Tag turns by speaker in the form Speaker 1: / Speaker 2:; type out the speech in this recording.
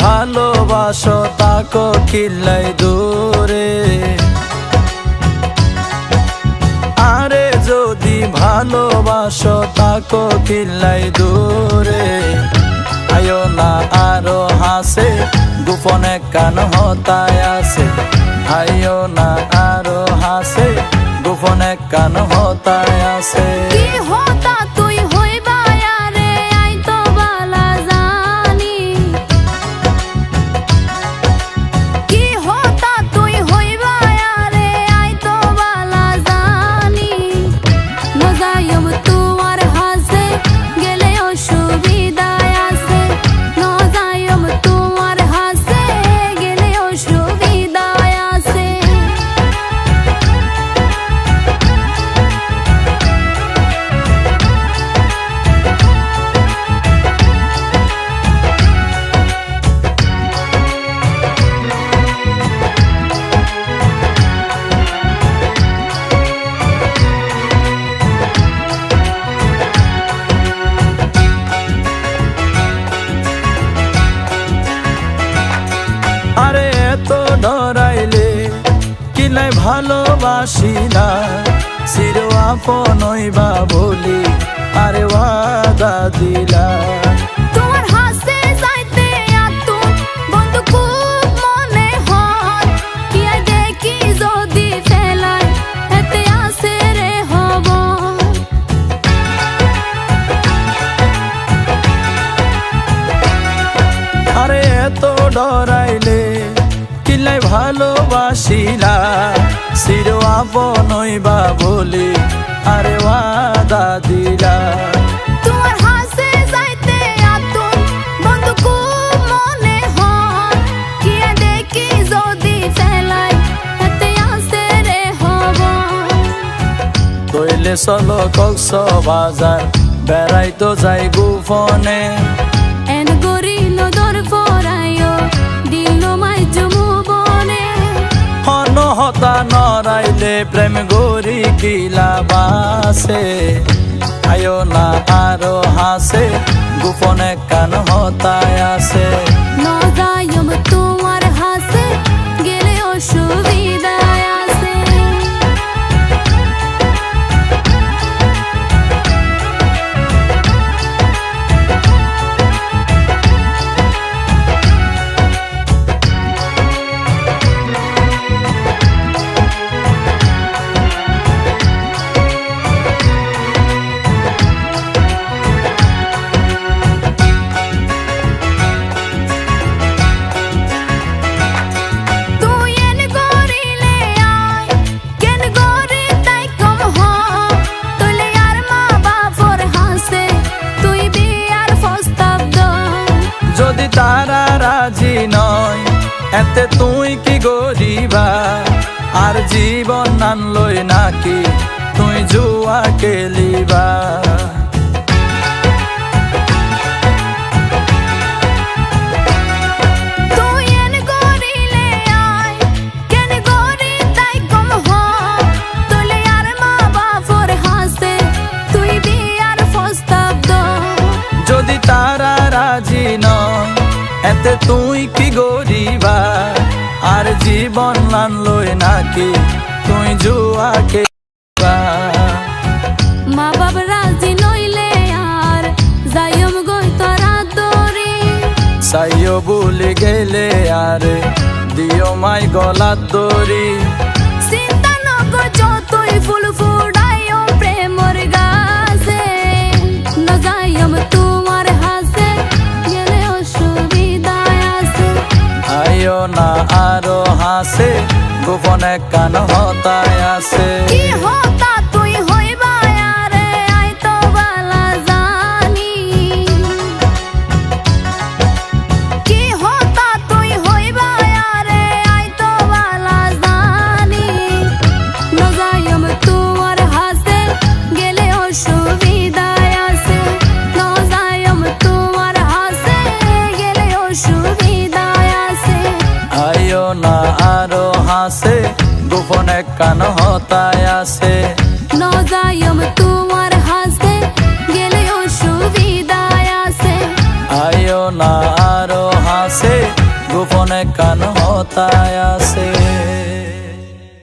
Speaker 1: ভালোবাসো তাকো কিল্লাই দূরে। আরে যদি ভালোবাসো তাকো কিল্লাই দূরে। আয়ো না আরও হাসে, গোপনে কান হতায় আছে। ভালোবাসি না। চির আপনই বা বলি আরে ওয়াদা দিলা।
Speaker 2: তোমার হাসে যাইতে আতুন বন্ধু খুব মনে হয়। কি আর দেখি যদি ফেলাই এতে আসে রে হব
Speaker 1: আরে এত ডরাইলে কিলাই ভালোবাসিলা। চির আপনই বা বলি আরে ওয়াদা দিলা।
Speaker 2: তোমার হাসে যাইতে আতুন বন্ধু খুব মনে হয়। কি দেখি যদি ফেলাই এতে আসে রে হব
Speaker 1: কইলে চলো কক্স বাজার বেড়াই তো যাই গুফনে প্রেম গরি কিলা বাসে। আয়ো না আরও হাসে গোপনে কান এতে তুই কি গরিবা? আর জীবন নানলই নাকি? তুই জুয়া কেলিবা এতে তুই কি গরিবা? আর জীবন নান লই নাকি তুই জুয়া কেলিবা
Speaker 2: মা বাপ রাজি নইলে আর যাইম গই তোরা দরি
Speaker 1: সাইও বলে গেলে আরে দিও মাই গলার দড়ি।
Speaker 2: চিন্তা নক যতই ফুল ফুডাইও
Speaker 1: গোপনে কান হতায় আছে। আছে